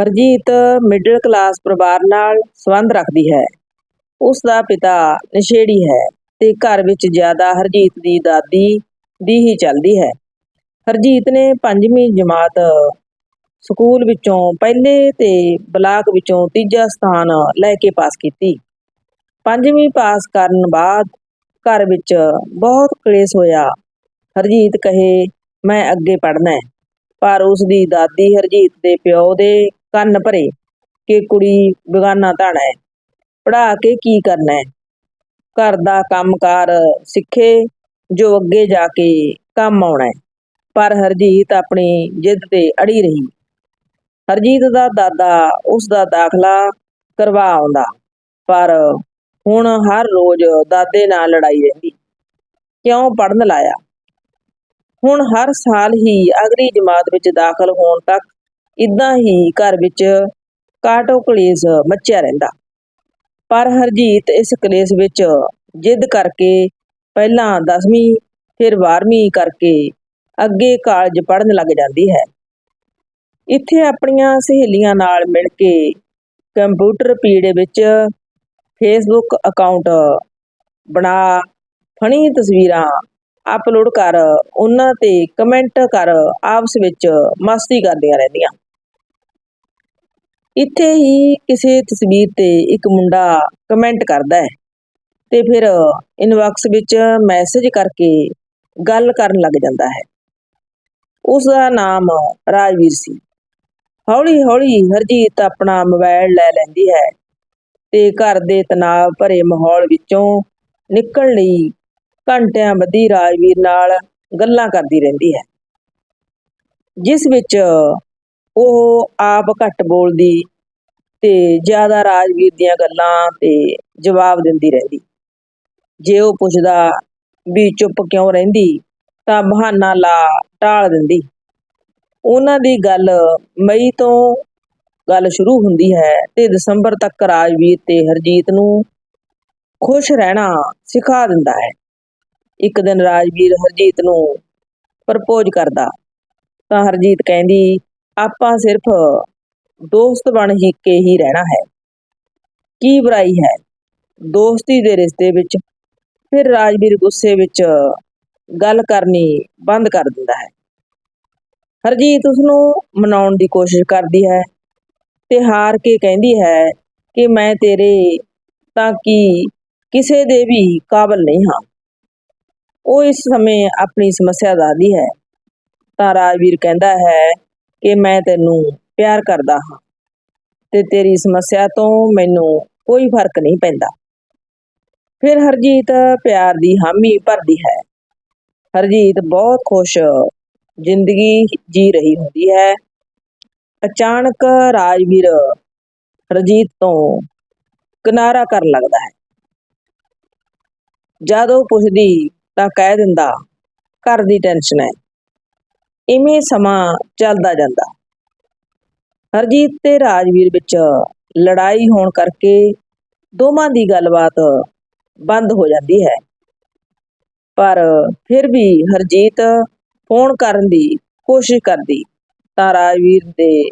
Harjeet middle class ਪਰਿਵਾਰ ਨਾਲ ਸੰਬੰਧ ਰੱਖਦੀ ਹੈ। ਉਸ ਦਾ ਪਿਤਾ ਨਸ਼ੇੜੀ ਹੈ ਤੇ ਘਰ ਵਿੱਚ ਜ਼ਿਆਦਾ ਹਰਜੀਤ ਦੀ ਦਾਦੀ ਦੀ ਹੀ ਚੱਲਦੀ ਹੈ। ਹਰਜੀਤ ਨੇ ਪੰਜਵੀਂ ਜਮਾਤ ਸਕੂਲ ਵਿੱਚੋਂ ਪਹਿਲੇ ਤੇ ਬਲਾਕ ਵਿੱਚੋਂ ਤੀਜਾ ਸਥਾਨ ਲੈ ਕੇ ਪਾਸ ਕੀਤੀ। ਪੰਜਵੀਂ ਪਾਸ ਕਰਨ ਬਾਅਦ ਘਰ ਵਿੱਚ ਬਹੁਤ ਕਲੇਸ਼ ਹੋਇਆ। ਹਰਜੀਤ ਕਹੇ, ਮੈਂ ਅੱਗੇ ਪੜ੍ਹਨਾ ਹੈ। ਪਰ ਉਸ ਦੀ ਦਾਦੀ ਹਰਜੀਤ ਦੇ ਪਿਓ ਦੇ ਕੰਨ ਭਰੇ ਕਿ ਕੁੜੀ ਬਗਾਨਾ ਧਾਣਾ ਹੈ। ਪੜ੍ਹਾ ਕੇ ਕੀ ਕਰਨਾ ਹੈ? ਘਰ ਦਾ ਕੰਮਕਾਰ ਸਿੱਖੇ, ਜੋ ਅੱਗੇ ਜਾ ਕੇ ਕੰਮ ਆਉਣਾ ਹੈ। ਪਰ ਹਰਜੀਤ ਆਪਣੀ ਜਿੱਦ ਤੇ ਅੜੀ ਰਹੀ। ਹਰਜੀਤ ਦਾ ਦਾਦਾ ਉਸ ਦਾ ਦਾਖਲਾ ਕਰਵਾ ਆਉਂਦਾ, ਪਰ ਹੁਣ ਹਰ ਰੋਜ਼ ਦਾਦੇ ਨਾਲ ਲੜਾਈ ਰਹਿੰਦੀ। ਕਿਉਂ ਪੜਨ ਲਾਇਆ? ਹੁਣ ਹਰ ਸਾਲ ਹੀ ਅਗਲੀ ਜਮਾਤ ਵਿੱਚ ਦਾਖਲ ਹੋਣ ਤੱਕ ਇਦਾਂ ਹੀ ਘਰ ਵਿੱਚ ਕਾਟੋ ਕਲੇਸ਼ ਮੱਚਿਆ ਰਹਿੰਦਾ। ਪਰ ਹਰਜੀਤ ਇਸ ਕਲੇਸ਼ ਵਿੱਚ ਜਿੱਦ ਕਰਕੇ ਪਹਿਲਾਂ 10ਵੀਂ ਫਿਰ 12ਵੀਂ ਕਰਕੇ ਅੱਗੇ ਕਾਲਜ ਪੜਨ ਲੱਗ ਜਾਂਦੀ ਹੈ। ਇੱਥੇ ਆਪਣੀਆਂ ਸਹੇਲੀਆਂ ਨਾਲ ਮਿਲ ਕੇ ਕੰਪਿਊਟਰ ਪੀੜੇ ਵਿੱਚ ਫੇਸਬੁੱਕ ਅਕਾਊਂਟ ਬਣਾ ਫਣੀ ਤਸਵੀਰਾਂ ਅਪਲੋਡ ਕਰ, ਉਹਨਾਂ ਤੇ ਕਮੈਂਟ ਕਰ, ਆਪਸ ਵਿੱਚ ਮਸਤੀ ਕਰਦੀਆਂ ਰਹਿੰਦੀਆਂ। ਇੱਥੇ ਹੀ ਕਿਸੇ ਤਸਵੀਰ ਤੇ ਇੱਕ ਮੁੰਡਾ ਕਮੈਂਟ ਕਰਦਾ ਹੈ ਤੇ ਫਿਰ ਇਨਬਾਕਸ ਵਿੱਚ ਮੈਸੇਜ ਕਰਕੇ ਗੱਲ ਕਰਨ ਲੱਗ ਜਾਂਦਾ ਹੈ। ਉਸ ਦਾ ਨਾਮ ਰਾਜਵੀਰ ਸੀ। ਹੌਲੀ ਹੌਲੀ ਹਰਜੀਤ ਆਪਣਾ ਮੋਬਾਈਲ ਲੈ ਲੈਂਦੀ ਹੈ ਤੇ ਘਰ ਦੇ ਤਣਾਅ ਭਰੇ ਮਾਹੌਲ ਵਿੱਚੋਂ ਨਿਕਲਣ ਲਈ ਘੰਟਿਆਂ ਬੱਧੀ ਰਾਜਵੀਰ ਨਾਲ ਗੱਲਾਂ ਕਰਦੀ ਰਹਿੰਦੀ ਹੈ। ਜਿਸ ਵਿੱਚ ਉਹ ਆਪ ਘੱਟ ਬੋਲਦੀ ਤੇ ਜ਼ਿਆਦਾ ਰਾਜਵੀਰ ਦੀਆਂ ਗੱਲਾਂ ਤੇ ਜਵਾਬ ਦਿੰਦੀ ਰਹਿੰਦੀ। ਜੇ ਉਹ ਪੁੱਛਦਾ ਵੀ ਚੁੱਪ ਕਿਉਂ ਰਹਿੰਦੀ, ਤਾਂ ਬਹਾਨਾ ਲਾ ਟਾਲ ਦਿੰਦੀ। ਉਹਨਾਂ ਦੀ ਗੱਲ ਮਈ ਤੋਂ ਗੱਲ ਸ਼ੁਰੂ ਹੁੰਦੀ ਹੈ ਤੇ ਦਸੰਬਰ ਤੱਕ ਰਾਜਵੀਰ ਤੇ ਹਰਜੀਤ ਨੂੰ ਖੁਸ਼ ਰਹਿਣਾ ਸਿਖਾ ਦਿੰਦਾ ਹੈ। ਇੱਕ ਦਿਨ ਰਾਜਵੀਰ ਹਰਜੀਤ ਨੂੰ ਪ੍ਰਪੋਜ਼ ਕਰਦਾ। ਤਾਂ ਹਰਜੀਤ ਕਹਿੰਦੀ, ਆਪਾਂ ਸਿਰਫ ਦੋਸਤ ਬਣ ਹੀ ਕੇ ਹੀ ਰਹਿਣਾ ਹੈ। ਕੀ ਬੁਰਾਈ ਹੈ? ਦੋਸਤੀ ਦੇ ਰਿਸ਼ਤੇ ਵਿੱਚ ਫਿਰ ਰਾਜਵੀਰ ਗੁੱਸੇ ਵਿੱਚ ਗੱਲ ਕਰਨੀ ਬੰਦ ਕਰ ਦਿੰਦਾ ਹੈ। ਹਰਜੀਤ ਉਸ ਨੂੰ ਮਨਾਉਣ ਦੀ ਕੋਸ਼ਿਸ਼ ਕਰਦੀ ਹੈ ਤੇ ਹਾਰ ਕੇ ਕਹਿੰਦੀ ਹੈ ਕਿ ਮੈਂ ਤੇਰੇ ਤਾਂ ਕੀ ਕਿਸੇ ਦੇ ਵੀ ਕਾਬਲ ਨਹੀਂ ਹਾਂ। ਉਹ ਇਸ ਸਮੇਂ ਆਪਣੀ ਸਮੱਸਿਆ ਦੱਸਦੀ ਹੈ। ਤਾਂ ਰਾਜਵੀਰ ਕਹਿੰਦਾ ਹੈ ਕਿ ਮੈਂ ਤੈਨੂੰ ਪਿਆਰ ਕਰਦਾ ਹਾਂ ਤੇ ਤੇਰੀ ਸਮੱਸਿਆ ਤੋਂ ਮੈਨੂੰ ਕੋਈ ਫ਼ਰਕ ਨਹੀਂ ਪੈਂਦਾ। ਫਿਰ ਹਰਜੀਤ ਪਿਆਰ ਦੀ ਹਾਮੀ ਭਰਦੀ ਹੈ। ਹਰਜੀਤ ਬਹੁਤ ਖੁਸ਼ ਜ਼ਿੰਦਗੀ ਜੀ ਰਹੀ ਹੁੰਦੀ ਹੈ। ਅਚਾਨਕ ਰਾਜਵੀਰ ਹਰਜੀਤ ਤੋਂ ਕਿਨਾਰਾ ਕਰਨ ਲੱਗਦਾ ਹੈ। ਜਦ ਉਹ ਪੁੱਛਦੀ ਤਾਂ ਕਹਿ ਦਿੰਦਾ, ਘਰ ਦੀ ਟੈਨਸ਼ਨ ਹੈ। ਇਵੇਂ ਸਮਾਂ ਚੱਲਦਾ ਜਾਂਦਾ। ਹਰਜੀਤ ਤੇ ਰਾਜਵੀਰ ਵਿੱਚ ਲੜਾਈ ਹੋਣ ਕਰਕੇ ਦੋਵਾਂ ਦੀ ਗੱਲਬਾਤ ਬੰਦ ਹੋ ਜਾਂਦੀ ਹੈ। ਪਰ ਫਿਰ ਵੀ ਹਰਜੀਤ ਫੋਨ ਕਰਨ ਦੀ ਕੋਸ਼ਿਸ਼ ਕਰਦੀ, ਤਾਂ ਰਾਜਵੀਰ ਦੇ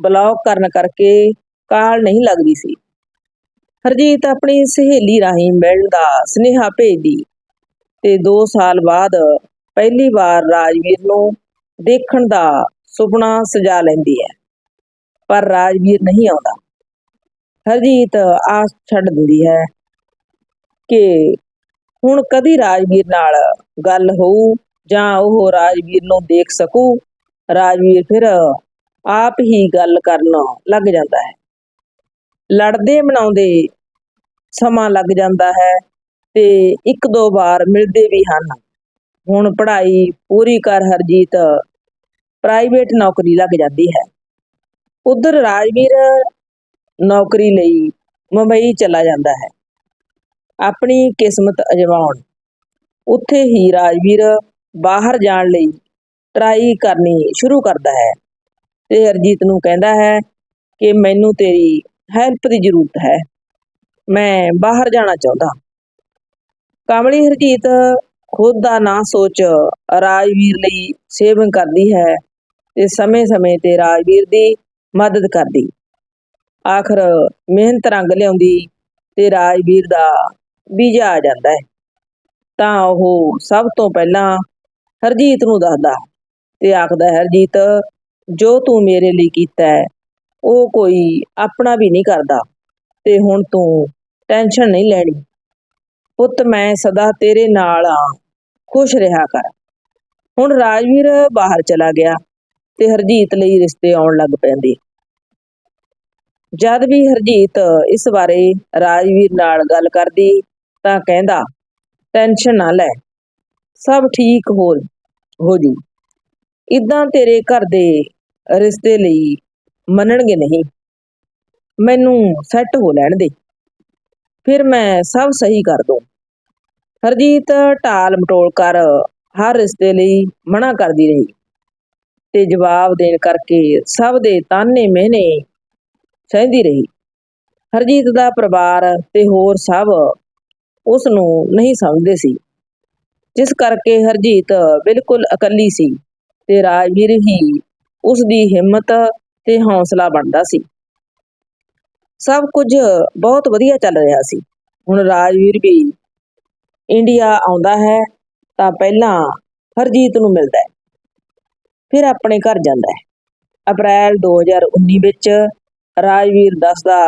ਬਲੌਕ ਕਰਨ ਕਰਕੇ ਕਾਲ ਨਹੀਂ ਲੱਗਦੀ ਸੀ। ਹਰਜੀਤ ਆਪਣੀ ਸਹੇਲੀ ਰਾਹੀਂ ਮਿਲਣ ਦਾ ਸੁਨੇਹਾ ਭੇਜਦੀ ਤੇ 2 ਸਾਲ ਬਾਅਦ ਪਹਿਲੀ ਵਾਰ ਰਾਜਵੀਰ ਨੂੰ ਦੇਖਣ ਦਾ ਸੁਪਨਾ ਸਜਾ ਲੈਂਦੀ ਹੈ। ਪਰ ਰਾਜਵੀਰ ਨਹੀਂ ਆਉਂਦਾ। ਹਰਜੀਤ ਆਸ ਛੱਡ ਦਿੰਦੀ ਹੈ ਕਿ ਹੁਣ ਕਦੀ ਰਾਜਵੀਰ ਨਾਲ ਗੱਲ ਹੋਊ ਜਾਂ ਉਹ ਰਾਜਵੀਰ ਨੂੰ ਦੇਖ ਸਕੂ। ਰਾਜਵੀਰ ਫਿਰ ਆਪ ਹੀ ਗੱਲ ਕਰਨ ਲੱਗ ਜਾਂਦਾ ਹੈ। ਲੜਦੇ ਮਨਾਉਂਦੇ ਸਮਾਂ ਲੱਗ ਜਾਂਦਾ ਹੈ। ਤੇ ਇੱਕ ਦੋ ਵਾਰ ਮਿਲਦੇ ਵੀ ਹਨ। ਹੁਣ ਪੜ੍ਹਾਈ ਪੂਰੀ ਕਰ ਹਰਜੀਤ ਪ੍ਰਾਈਵੇਟ ਨੌਕਰੀ ਲੱਗ ਜਾਂਦੀ ਹੈ। ਉਧਰ ਰਾਜਵੀਰ ਨੌਕਰੀ ਲਈ ਮੁੰਬਈ ਚਲਾ ਜਾਂਦਾ ਹੈ। ਆਪਣੀ ਕਿਸਮਤ ਅਜਮਾਉਣ। ਉੱਥੇ ਹੀ ਰਾਜਵੀਰ ਬਾਹਰ ਜਾਣ ਲਈ ਟਰਾਈ ਕਰਨੀ ਸ਼ੁਰੂ ਕਰਦਾ ਹੈ ਤੇ ਹਰਜੀਤ ਨੂੰ ਕਹਿੰਦਾ ਹੈ ਕਿ ਮੈਨੂੰ ਤੇਰੀ ਹੈਲਪ ਦੀ ਜ਼ਰੂਰਤ ਹੈ। ਮੈਂ ਬਾਹਰ ਜਾਣਾ ਚਾਹੁੰਦਾ ਕਮਲੀ ਹਰਜੀਤ ਖੁਦ ਦਾ ਨਾ ਸੋਚ ਰਾਜਵੀਰ ਲਈ ਸੇਵਿੰਗ ਕਰਦੀ ਹੈ ਤੇ ਸਮੇਂ-ਸਮੇਂ ਤੇ ਰਾਜਵੀਰ ਦੀ ਮਦਦ ਕਰਦੀ। ਆਖਰ ਮਿਹਨਤ ਰੰਗ ਲਿਆਉਂਦੀ ਤੇ ਰਾਜਵੀਰ ਦਾ ਵੀਜ਼ਾ ਆ ਜਾਂਦਾ ਹੈ। ਤਾਂ ਉਹ ਸਭ ਤੋਂ ਪਹਿਲਾਂ ਹਰਜੀਤ ਨੂੰ ਦੱਸਦਾ ਤੇ ਆਖਦਾ ਹੈ, ਹਰਜੀਤ ਜੋ ਤੂੰ ਮੇਰੇ ਲਈ ਕੀਤਾ ਹੈ ਉਹ ਕੋਈ ਆਪਣਾ ਵੀ ਨਹੀਂ ਕਰਦਾ ਤੇ ਹੁਣ ਤੂੰ ਟੈਨਸ਼ਨ ਨਹੀਂ ਲੈਣੀ। ਪੁੱਤ ਮੈਂ ਸਦਾ ਤੇਰੇ ਨਾਲ ਆ। ਖੁਸ਼ ਰਿਹਾ ਕਰ। ਹੁਣ ਰਾਜਵੀਰ ਬਾਹਰ ਚਲਾ ਗਿਆ ਤੇ ਹਰਜੀਤ ਲਈ ਰਿਸ਼ਤੇ ਆਉਣ ਲੱਗ ਪੈਂਦੇ। ਜਦ ਵੀ ਹਰਜੀਤ ਇਸ ਬਾਰੇ ਰਾਜਵੀਰ ਨਾਲ ਗੱਲ ਕਰਦੀ ਤਾਂ ਕਹਿੰਦਾ, ਟੈਨਸ਼ਨ ਨਾ ਲੈ, ਸਭ ਠੀਕ ਹੋ ਹੋ ਜੂ। ਇਦਾਂ ਤੇਰੇ ਘਰ ਦੇ ਰਿਸ਼ਤੇ ਲਈ ਮੰਨਣਗੇ ਨਹੀਂ। ਮੈਨੂੰ ਸੈੱਟ ਹੋ ਲੈਣ ਦੇ। ਫਿਰ ਮੈਂ ਸਭ ਸਹੀ ਕਰ ਦੂੰ। ਹਰਜੀਤ ਢਾਲ ਮਟੋਲ ਕਰ, ਹਰ ਰਿਸ਼ਤੇ ਲਈ ਮਨਾ ਕਰਦੀ ਰਹੀ ਤੇ ਜਵਾਬ ਦੇਣ ਕਰਕੇ ਸਭ ਦੇ ਤਾਨੇ ਮਹਿਨੇ ਸਹਿੰਦੀ ਰਹੀ। ਹਰਜੀਤ ਦਾ ਪਰਿਵਾਰ ਤੇ ਹੋਰ ਸਭ ਉਸ ਨੂੰ ਨਹੀਂ ਸਮਝਦੇ ਸੀ, ਜਿਸ ਕਰਕੇ ਹਰਜੀਤ ਬਿਲਕੁਲ ਇਕੱਲੀ ਸੀ ਤੇ ਰਾਜਵੀਰ ਹੀ ਉਸ ਦੀ ਹਿੰਮਤ ਤੇ ਹੌਸਲਾ ਬਣਦਾ ਸੀ। ਸਭ ਕੁਝ ਬਹੁਤ ਵਧੀਆ ਚੱਲ ਰਿਹਾ ਸੀ। ਹੁਣ ਰਾਜਵੀਰ ਵੀ ਇੰਡੀਆ ਆਉਂਦਾ ਹੈ, ਤਾਂ ਪਹਿਲਾਂ ਹਰਜੀਤ ਨੂੰ ਮਿਲਦਾ ਹੈ। ਫਿਰ ਆਪਣੇ ਘਰ ਜਾਂਦਾ ਹੈ। ਅਪ੍ਰੈਲ 2019 ਵਿੱਚ ਰਾਜਵੀਰ ਦੱਸਦਾ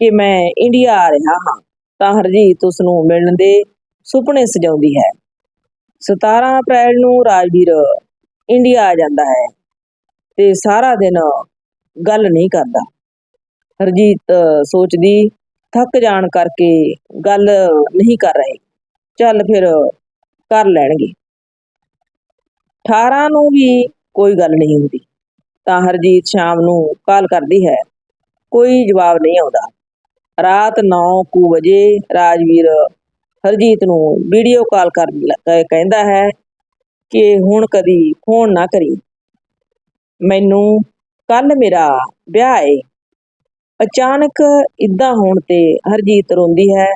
ਕਿ ਮੈਂ ਇੰਡੀਆ ਆ ਰਿਹਾ ਹਾਂ, ਤਾਂ ਹਰਜੀਤ ਉਸ ਨੂੰ ਮਿਲਣ ਦੇ ਸੁਪਨੇ ਸਜਾਉਂਦੀ ਹੈ। 17 ਅਪ੍ਰੈਲ ਨੂੰ ਰਾਜਵੀਰ ਇੰਡੀਆ ਆ ਜਾਂਦਾ ਹੈ ਤੇ ਸਾਰਾ ਦਿਨ ਗੱਲ ਨਹੀਂ ਕਰਦਾ। ਹਰਜੀਤ ਸੋਚਦੀ, ਥੱਕ ਜਾਣ ਕਰਕੇ ਗੱਲ ਨਹੀਂ ਕਰ ਰਹੇ। ਚੱਲ ਫਿਰ ਕਰ ਲੈਣਗੇ। 18 ਨੂੰ ਵੀ ਕੋਈ ਗੱਲ ਨਹੀਂ ਹੁੰਦੀ। ਤਾਂ ਹਰਜੀਤ ਸ਼ਾਮ ਨੂੰ ਕਾਲ ਕਰਦੀ ਹੈ। ਕੋਈ ਜਵਾਬ ਨਹੀਂ ਆਉਂਦਾ। ਰਾਤ 9 ਕੁ ਵਜੇ ਰਾਜਵੀਰ ਹਰਜੀਤ ਨੂੰ ਵੀਡੀਓ ਕਾਲ ਕਰ ਕਹਿੰਦਾ ਹੈ ਕਿ ਹੁਣ ਕਦੀ ਫੋਨ ਨਾ ਕਰੀ। ਮੈਨੂੰ ਕੱਲ ਮੇਰਾ ਵਿਆਹ ਏ। ਅਚਾਨਕ ਇਦਾਂ ਹੋਣ ਤੇ ਹਰਜੀਤ ਰੋਂਦੀ ਹੈ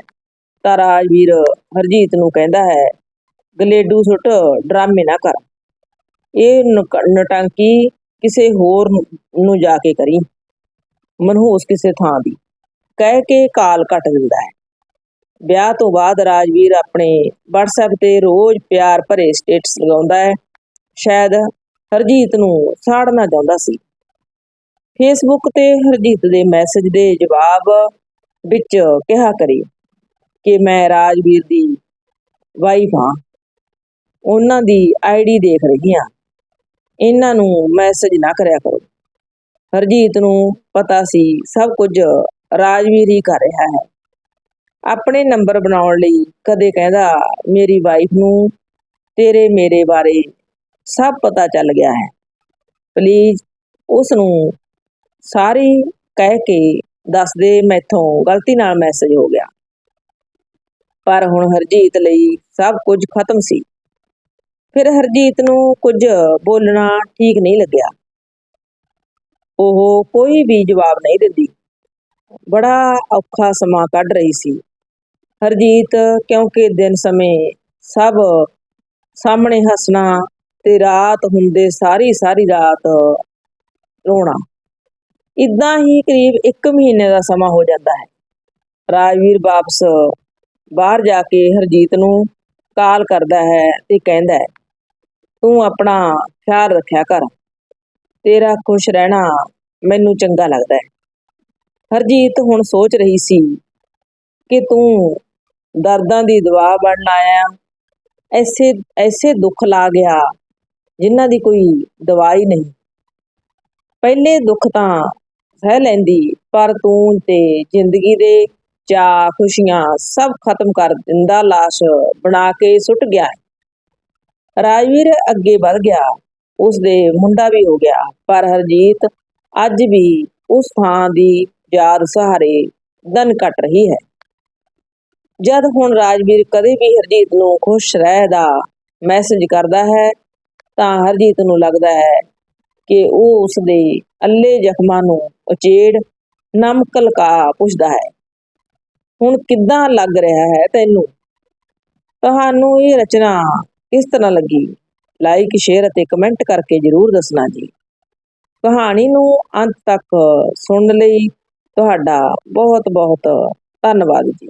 ਤਾਂ ਰਾਜਵੀਰ ਹਰਜੀਤ ਨੂੰ ਕਹਿੰਦਾ ਹੈ, ਗਲੇਡੂ ਸੁੱਟ, ਡਰਾਮੇ ਨਾ ਕਰ। ਇਹ ਨਟਾਂਕੀ ਕਿਸੇ ਹੋਰ ਨੂੰ ਜਾ ਕੇ ਕਰੀ। ਮਨਹੂਸ ਕਿਸੇ ਥਾਂ ਦੀ। ਕਹਿ ਕੇ ਕਾਲ ਕੱਟ ਦਿੰਦਾ ਹੈ। ਵਿਆਹ ਤੋਂ ਬਾਅਦ ਰਾਜਵੀਰ ਆਪਣੇ WhatsApp ਤੇ ਰੋਜ਼ ਪਿਆਰ ਭਰੇ ਸਟੇਟਸ ਲਗਾਉਂਦਾ ਹੈ। ਸ਼ਾਇਦ ਹਰਜੀਤ ਨੂੰ ਸਾੜਨਾ ਚਾਹੁੰਦਾ ਸੀ। ਫੇਸਬੁੱਕ ਤੇ ਹਰਜੀਤ ਦੇ ਮੈਸੇਜ ਦੇ ਜਵਾਬ ਵਿੱਚ ਕਿਹਾ ਕਰੇ ਕਿ ਮੈਂ ਰਾਜਵੀਰ ਦੀ ਵਾਈਫ ਹਾਂ। ਉਹਨਾਂ ਦੀ ਆਈਡੀ ਦੇਖ ਰਹੀ ਹਾਂ। ਇਹਨਾਂ ਨੂੰ ਮੈਸੇਜ ਨਾ ਕਰਿਆ ਕਰੋ। ਹਰਜੀਤ ਨੂੰ ਪਤਾ ਸੀ, ਸਭ ਕੁਝ ਰਾਜਵੀਰ ਹੀ ਕਰ ਰਿਹਾ ਹੈ। ਆਪਣੇ ਨੰਬਰ ਬਣਾਉਣ ਲਈ ਕਦੇ ਕਹਿੰਦਾ, ਮੇਰੀ ਵਾਈਫ ਨੂੰ ਤੇਰੇ ਮੇਰੇ ਬਾਰੇ ਸਭ ਪਤਾ ਚੱਲ ਗਿਆ ਹੈ। ਪਲੀਜ਼ ਉਸ ਨੂੰ ਸਾਰੀ ਕਹਿ ਕੇ ਦੱਸ ਦੇ, ਮੈਥੋਂ ਗਲਤੀ ਨਾਲ ਮੈਸੇਜ ਹੋ ਗਿਆ। ਪਰ ਹੁਣ ਹਰਜੀਤ ਲਈ ਸਭ ਕੁਝ ਖਤਮ ਸੀ। ਫਿਰ ਹਰਜੀਤ ਨੂੰ ਕੁਝ ਬੋਲਣਾ ਠੀਕ ਨਹੀਂ ਲੱਗਿਆ। ਉਹ ਕੋਈ ਵੀ ਜਵਾਬ ਨਹੀਂ ਦਿੰਦੀ। ਬੜਾ ਔਖਾ ਸਮਾਂ ਕੱਢ ਰਹੀ ਸੀ। ਹਰਜੀਤ, ਕਿਉਂਕਿ ਦਿਨ ਸਮੇਂ ਸਭ ਸਾਹਮਣੇ ਹੱਸਣਾ ਤੇ ਰਾਤ ਹੁੰਦੇ ਸਾਰੀ ਸਾਰੀ ਰਾਤ ਰੋਣਾ। ਇਦਾਂ ਹੀ ਕਰੀਬ 1 ਮਹੀਨੇ ਦਾ ਸਮਾਂ ਹੋ ਜਾਂਦਾ ਹੈ। ਰਾਜਵੀਰ ਵਾਪਸ ਬਾਹਰ ਜਾ ਕੇ ਹਰਜੀਤ ਨੂੰ ਕਾਲ ਕਰਦਾ ਹੈ ਤੇ ਕਹਿੰਦਾ ਹੈ, ਤੂੰ ਆਪਣਾ ਖਿਆਲ ਰੱਖਿਆ ਕਰ। ਤੇਰਾ ਖੁਸ਼ ਰਹਿਣਾ ਮੈਨੂੰ ਚੰਗਾ ਲੱਗਦਾ ਹੈ। ਹਰਜੀਤ ਹੁਣ ਸੋਚ ਰਹੀ ਸੀ ਕਿ ਤੂੰ ਦਰਦਾਂ ਦੀ ਦਵਾ ਬਣਨ ਆਇਆ ਐਸੇ ਐਸੇ ਦੁੱਖ ਲਾ ਗਿਆ ਜਿਨ੍ਹਾਂ ਦੀ ਕੋਈ ਦਵਾਈ ਨਹੀਂ। ਪਹਿਲੇ ਦੁੱਖ ਤਾਂ ਸਹਿ ਲੈਂਦੀ, ਪਰ ਤੂੰ ਤੇ ਜ਼ਿੰਦਗੀ ਦੇ ਚਾਅ ਖੁਸ਼ੀਆਂ ਸਭ ਖਤਮ ਕਰ ਦਿੰਦਾ, ਲਾਸ਼ ਬਣਾ ਕੇ ਸੁੱਟ ਗਿਆ। ਰਾਜਵੀਰ ਅੱਗੇ ਵਧ ਗਿਆ। ਉਸ ਦੇ ਮੁੰਡਾ ਵੀ ਹੋ ਗਿਆ। ਪਰ ਹਰਜੀਤ ਅੱਜ ਵੀ ਉਸ ਥਾਂ ਦੀ ਯਾਦ ਸਹਾਰੇ ਦਨ ਕੱਟ ਰਹੀ ਹੈ। ਜਦ ਹੁਣ ਰਾਜਵੀਰ ਕਦੇ ਵੀ ਹਰਜੀਤ ਨੂੰ ਖੁਸ਼ ਰਹਿ ਦਾ ਮੈਸੇਜ ਕਰਦਾ ਹੈ, ਤਾਂ ਹਰਜੀਤ ਨੂੰ ਲੱਗਦਾ ਹੈ ਕਿ ਉਹ ਉਸ ਦੇ ਅੱਲੇ ਜ਼ਖਮਾਂ ਨੂੰ ਉਚੇੜ ਨਮਕਲ ਕਾ ਪੁੱਛਦਾ ਹੈ। ਹੁਣ ਕਿੱਦਾਂ ਲੱਗ ਰਿਹਾ ਹੈ ਤੈਨੂੰ? ਤੁਹਾਨੂੰ ਇਹ ਰਚਨਾ ਕਿਸ ਤਰ੍ਹਾਂ ਲੱਗੀ? ਲਾਈਕ ਸ਼ੇਅਰ ਅਤੇ ਕਮੈਂਟ ਕਰਕੇ ਜਰੂਰ ਦੱਸਣਾ ਜੀ। ਕਹਾਣੀ ਨੂੰ ਅੰਤ ਤੱਕ ਸੁਣਨ ਲਈ। ਤੁਹਾਡਾ ਬਹੁਤ ਬਹੁਤ ਧੰਨਵਾਦ ਜੀ।